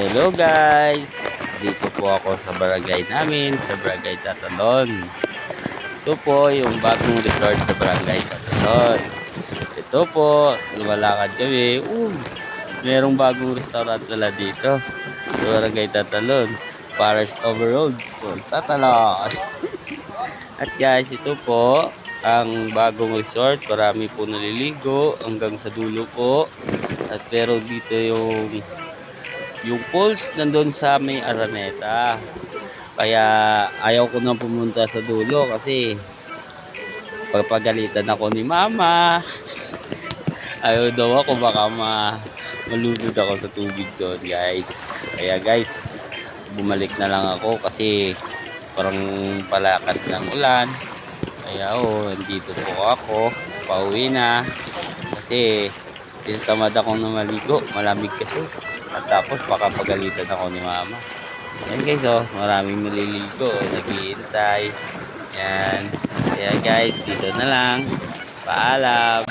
Hello guys! Dito po ako sa barangay namin, sa barangay Tatalon. Ito po yung bagong resort sa barangay Tatalon. Ito po, lumalakad kami. Uh, merong bagong restaurant pala dito. Sa barangay Tatalon. Paris Overroad. Tatalon. At guys, ito po ang bagong resort. Marami po naliligo hanggang sa dulo po. At pero dito yung yung pools nandun sa may Araneta. Kaya ayaw ko nang pumunta sa dulo kasi pagpagalitan ako ni mama. Ayaw daw ako baka ma malugod ako sa tubig doon guys. Kaya guys, bumalik na lang ako kasi parang palakas ng ulan. Kaya oh, nandito po ako. Pauwi na. Kasi tinatamad akong na maligo. Malamig kasi. At tapos baka pagalitan ako ni mama. Yan guys oh, maraming naliligo. Naghihintay. Yan. Kaya guys, dito na lang. Paalam.